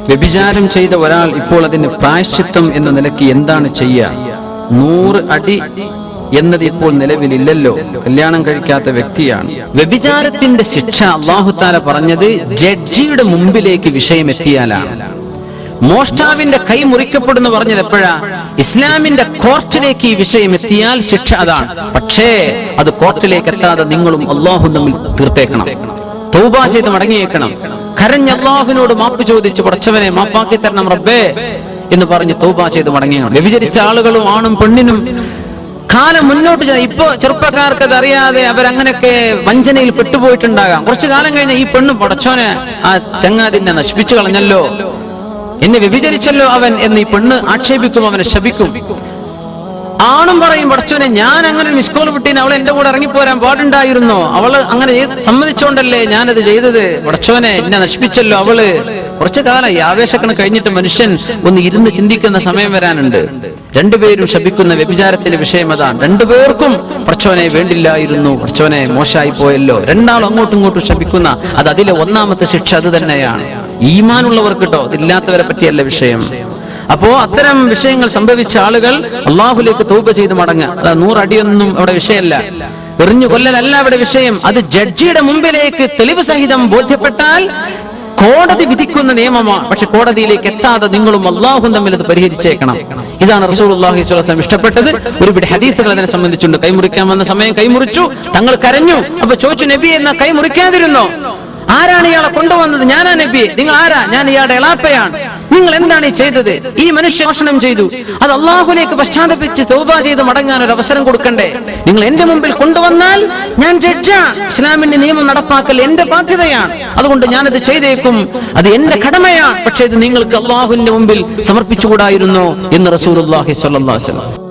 വ്യഭിചാരം ചെയ്ത ഒരാൾ ഇപ്പോൾ അതിന് പ്രായശ്ചിത്തം എന്ന നിലയ്ക്ക് എന്താണ് ചെയ്യുക നൂറ് അടി എന്നത് ഇപ്പോൾ നിലവിലില്ലല്ലോ. കല്യാണം കഴിക്കാത്ത വ്യക്തിയാണ്. വ്യഭിചാരത്തിന്റെ ശിക്ഷ അള്ളാഹുത്താല പറഞ്ഞത് ജഡ്ജിയുടെ മുമ്പിലേക്ക് വിഷയം എത്തിയാലാണ് മോഷ്ടാവിന്റെ കൈ മുറിക്കപ്പെടുന്നു പറഞ്ഞത് എപ്പോഴാ? ഇസ്ലാമിന്റെ കോർട്ടിലേക്ക് ഈ വിഷയം എത്തിയാൽ ശിക്ഷ അതാണ്. പക്ഷേ അത് കോർട്ടിലേക്ക് എത്താതെ നിങ്ങളും അള്ളാഹു തമ്മിൽ തീർത്തേക്കണം. തൗബ ചെയ്ത് മടങ്ങിയേക്കണം. കരഞ്ഞ അള്ളാഹുവിനോട് മാപ്പ് ചോദിച്ചു പടച്ചവനെ മാപ്പാക്കി തരണം റബ്ബേ എന്ന് പറഞ്ഞ് തൗബ ചെയ്ത് മടങ്ങിയാണ്. വ്യഭിചരിച്ച ആളുകളും ആണും പെണ്ണിനും കാലം മുന്നോട്ട് ഇപ്പൊ ചെറുപ്പക്കാർക്ക് അത് അറിയാതെ അവരങ്ങനെയൊക്കെ വഞ്ചനയിൽ പെട്ടുപോയിട്ടുണ്ടാകാം. കുറച്ചു കാലം കഴിഞ്ഞ ഈ പെണ്ണ് പടച്ചോനെ ആ ചങ്ങാതിനെ നശിപ്പിച്ചു കളഞ്ഞല്ലോ. എന്നെ വ്യഭിചരിച്ചല്ലോ അവൻ എന്ന് ഈ പെണ്ണ് ആക്ഷേപിക്കും അവനെ ശപിക്കും. ആണും പറയും പഠിച്ചോനെ ഞാൻ അങ്ങനെ മിസ് കോൾ വിട്ടീന് അവൾ എന്റെ കൂടെ ഇറങ്ങിപ്പോരാൻ പാടുണ്ടായിരുന്നോ. അവൾ അങ്ങനെ സമ്മതിച്ചോണ്ടല്ലേ ഞാനത് ചെയ്തത്? പഠിച്ചോനെ എന്നെ നശിപ്പിച്ചല്ലോ അവൾ. കുറച്ചു കാലം ഈ ആവേശക്കണ് കഴിഞ്ഞിട്ട് മനുഷ്യൻ ഒന്ന് ഇരുന്ന് ചിന്തിക്കുന്ന സമയം വരാനുണ്ട്. രണ്ടുപേരും ശപിക്കുന്ന വ്യഭിചാരത്തിന്റെ വിഷയം അതാണ്. രണ്ടുപേർക്കും പ്രച്ചോനെ വേണ്ടില്ലായിരുന്നു. പ്രച്ചോനെ മോശമായി പോയല്ലോ. രണ്ടാളും അങ്ങോട്ടും ഇങ്ങോട്ടും ശപിക്കുന്ന അത് അതിലെ ഒന്നാമത്തെ ശിക്ഷ അത് തന്നെയാണ്. ഈമാനുള്ളവർക്ക് കേട്ടോ ഇതില്ലാത്തവരെ പറ്റിയല്ല വിഷയം. അപ്പോ അത്തരം വിഷയങ്ങൾ സംഭവിച്ച ആളുകൾ അള്ളാഹുലേക്ക് തൗബ ചെയ്ത് മടങ്ങുക. അതാ നൂറടിയൊന്നും അവിടെ വിഷയമല്ല. എറിഞ്ഞു കൊല്ലലല്ല അവിടെ വിഷയം. അത് ജഡ്ജിയുടെ മുമ്പിലേക്ക് തെളിവ് സഹിതം ബോധ്യപ്പെട്ടാൽ കോടതി വിധിക്കുന്ന നിയമമാണ്. പക്ഷെ കോടതിയിലേക്ക് എത്താതെ നിങ്ങളും അള്ളാഹും തമ്മിൽ അത് പരിഹരിച്ചേക്കണം. ഇതാണ് റസൂൽ അള്ളാഹി ഇഷ്ടപ്പെട്ടത്. ഒരു പിടി ഹദീസുകൾ അതിനെ സംബന്ധിച്ചുണ്ട് കൈമുറിക്കാൻ വന്ന സമയം കൈമുറിച്ചു. തങ്ങൾ കരഞ്ഞു. അപ്പൊ ചോദിച്ചു നബി എന്ന കൈമുറിക്കാതിരുന്നോ? ആരാണ് ഇയാളെ കൊണ്ടുവന്നത്? ഞാനാ നബി നിങ്ങൾ ആരാ? ഞാൻ ഇയാളുടെ എളാപ്പയാണ്. നിങ്ങൾ എന്താണ് ഈ ചെയ്തത്? ഈ മനുഷ്യ മോഷണം ചെയ്തു. അത് അള്ളാഹുലേക്ക് പശ്ചാത്തപിച്ച് തോബ ചെയ്ത് മടങ്ങാൻ ഒരു അവസരം കൊടുക്കണ്ടേ? നിങ്ങൾ എന്റെ മുമ്പിൽ കൊണ്ടുവന്നാൽ ഞാൻ ജഡ്ജാ. ഇസ്ലാമിന്റെ നിയമം നടപ്പാക്കൽ എന്റെ ബാധ്യതയാണ്. അതുകൊണ്ട് ഞാനത് ചെയ്തേക്കും. അത് എന്റെ കടമയാണ്. പക്ഷേ ഇത് നിങ്ങൾക്ക് അള്ളാഹുവിന്റെ മുമ്പിൽ സമർപ്പിച്ചുകൂടായിരുന്നോ എന്ന് റസൂൽ അള്ളാഹി സ്വല്ലാ വസല്ലം